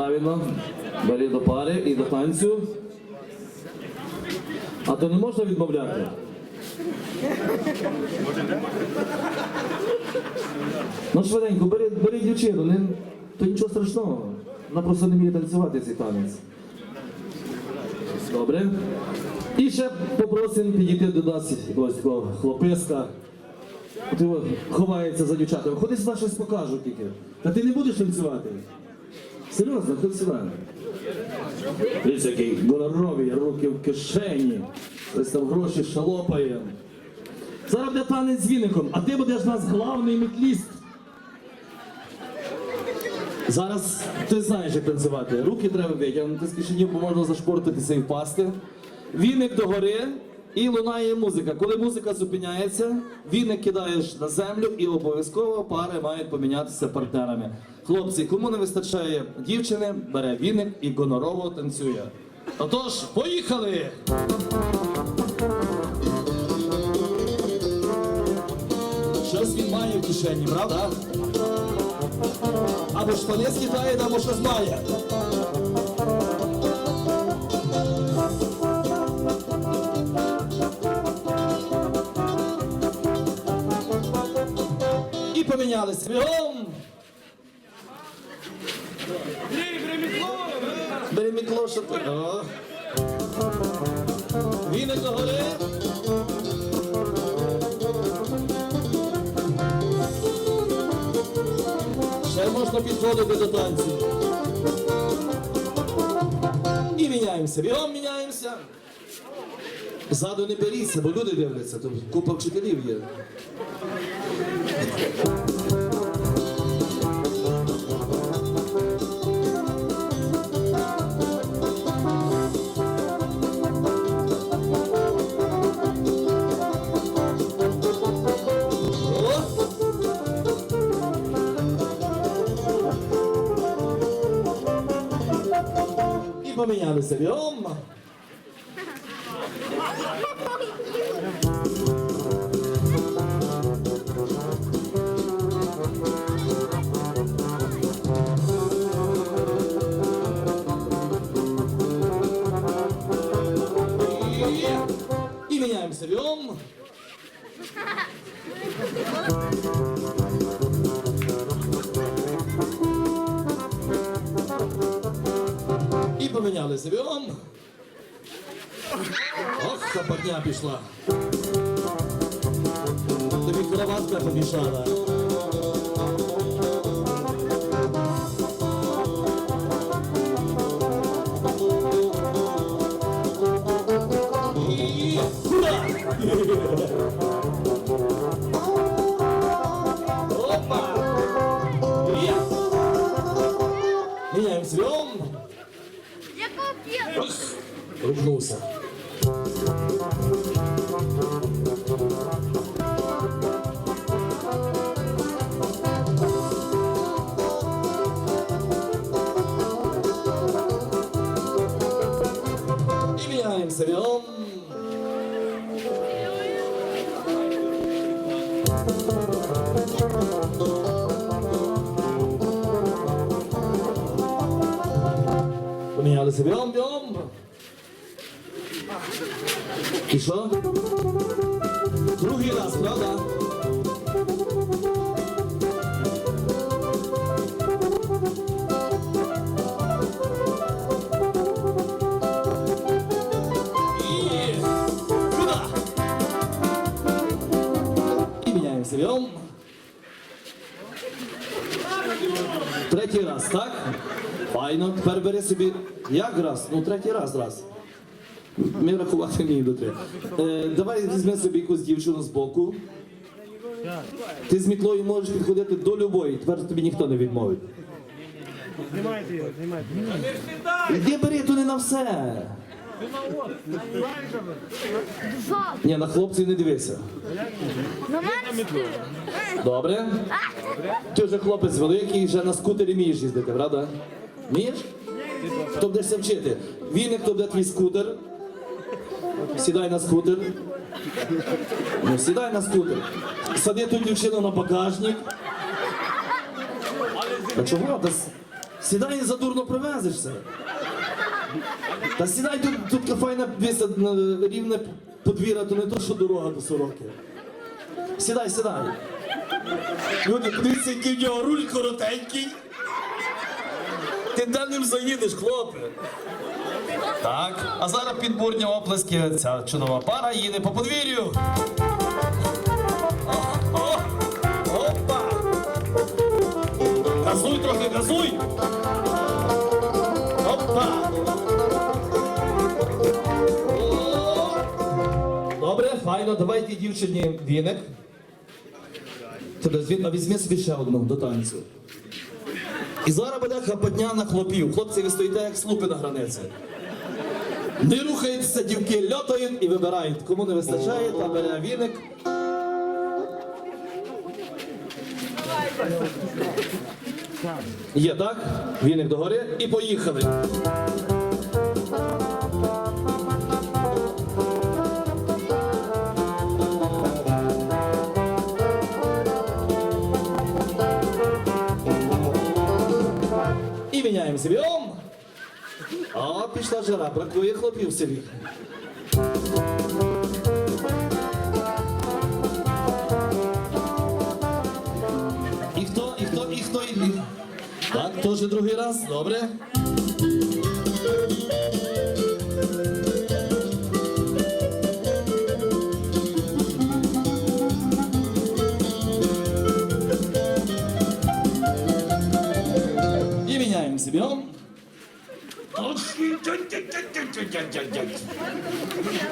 Правильно. Бери до пари і до танцю. А то не можна відмовляти. Ну швиденько, бери, бери дівчину, не, то нічого страшного. Вона просто не вміє танцювати цей танець. Добре. І ще попросимо підійти до нас якогось такого хлописка. От ховається за дівчатами. Ходи сюди щось покажу тільки. Та ти не будеш танцювати. Серйозно, ходи сюди. Дивіться, який гоноровий, руки в кишені. Хтось там гроші шалопає. Зараз буде танець з віником, а ти будеш нас главний метліст. Зараз ти знаєш, як танцювати. Руки треба витягнути з кишенів, бо можна зашпортитися і впасти. Віник догори і лунає музика. Коли музика зупиняється, віник кидаєш на землю і обов'язково пари мають помінятися партнерами. Хлопці, кому не вистачає дівчини, бере віник і гонорово танцює. Отож, поїхали! Щось він має в кишені, правда? Або штани скидає, або щось має. І помінялися. Бігом! Бери мітло, що ти. О. Віник догори. Ще можна підходити до танців. І міняємося. Бігом міняємося. Ззаду не беріться, бо люди дивляться, тут купа вчителів є. О! І помінялися бігом. І- І міняємося бігом. І помінялися бігом. Ох, западня пішла. Тобі кроватка помішала. Опа! Є! Міняємося бігом. Якого п'єте? Ругнувся. І міняємося І сюди. І міняємося бігом. Третій раз, так? Файно, тепер бери собі. Як раз? Ну, третій раз раз. Ми рахувати вміємо до три. Е, давай візьми собі якусь дівчину з боку. Ти з мітлою можеш підходити до любої, тепер тобі ніхто не відмовить. Знімайте його, знімайте. Іди бери, то не на все. Два. Ні, на хлопців не дивися. На мене чотири. Добре? Ти вже хлопець великий, вже на скутері вмієш їздити, правда? Вмієш? Хто будешся вчити? Віник, то буде твій скутер. Сідай на скутер. Ну, сідай на скутер. Сади ту дівчину на багажник. А чого? Та Сідай і задурно привезешся. Та сідай тут, тут кафайна рівне подвір'я, то не то, що дорога до сороки. Сідай, сідай. Люди, подивіться, який в нього руль коротенький. Ти де ним заїдеш, хлопе? Так, а зараз підбурні оплески. Ця чудова пара їде по подвір'ю. Опа! Газуй трохи, газуй! Опа! Добре, файно, давайте дівчині віник. Тебе звідно візьми собі ще одну до танцю. І зараз буде хапотня на хлопів. Хлопці, ви стоїте як слупи на границі. Не рухаються дівки, льотають і вибирають. Кому не вистачає, та бере віник. Є, так? Віник догори і поїхали. Пішла жара, бракує хлопів селі. І хто, і хто, і хто, і... Так, теж другий раз, добре. І.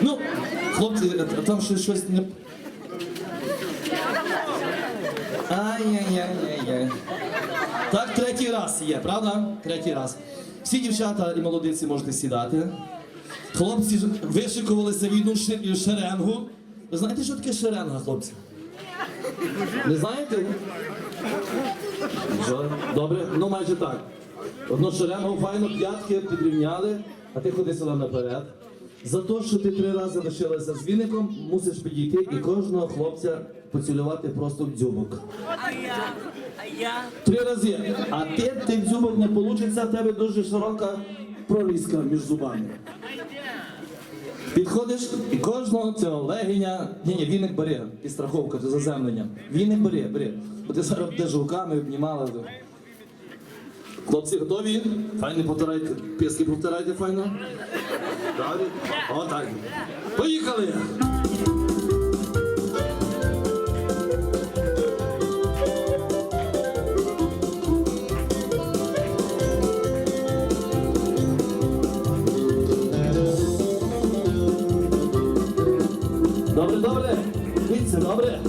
Ну, хлопці, там щось, щось не. Ай-яй-яй-яй-яй. Так, третій раз є, правда? Третій раз. Всі дівчата і молодиці можете сідати. Хлопці вишикувалися в одну шеренгу. Ви знаєте, що таке шеренга, хлопці? Не знаєте? Добре, ну майже так. Одну шеренгу файно п'ятки підрівняли, а ти ходи сюди наперед. За те, що ти три рази лишилася з віником, мусиш підійти і кожного хлопця поцілювати просто в дзюбок. А я, а я, Три рази. А ти, ти в дзюбок не вийде, в тебе дуже широка прорізка між зубами. Підходиш і кожного цього легеня. Ні, ні, віник бери, і страховка, це заземлення. Віник бери, бери. Бо ти зараз будеш руками обнімала. Хлопці готові? Файно повторайте. Піски повторайте файно. Далі. О, так. Поїхали! Добре, добре. Дивіться, добре.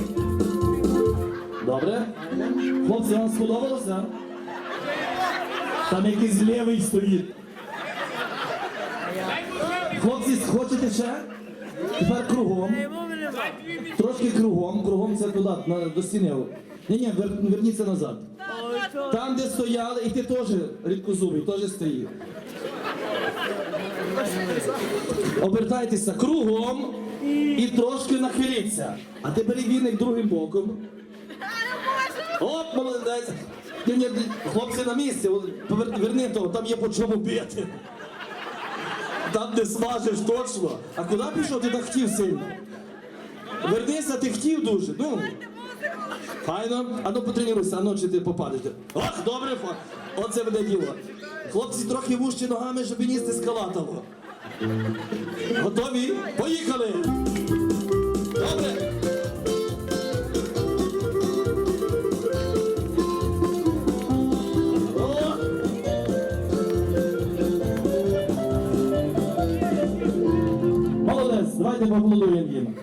Добре. Хлопці, вам сподобалося? Там якийсь лівий стоїть. Хлопці, хочете ще? Тепер кругом. Трошки кругом, кругом це туди, на, до стіни. Ні, ні, вер, верніться назад. Там, де стояли, і ти теж рідкозубий, теж стоїть. Обертайтеся кругом і трошки нахиліться. А тепер і віник другим боком. Оп, молодець. Ні, ні, ні, хлопці на місці, от, повер- верни того, там є по чому бити. Там не смажеш точно. А куди пішов? Ти так хотів сильно. Вернися, ти хотів дуже. Ну. Файно. А ну потренуйся, а ну чи ти попадеш. Ох, добре, фа. Оце буде діло. Хлопці трохи вужчі ногами, щоб їсти скалатово. Готові? Поїхали! Молодець, давайте поаплодуємо їм.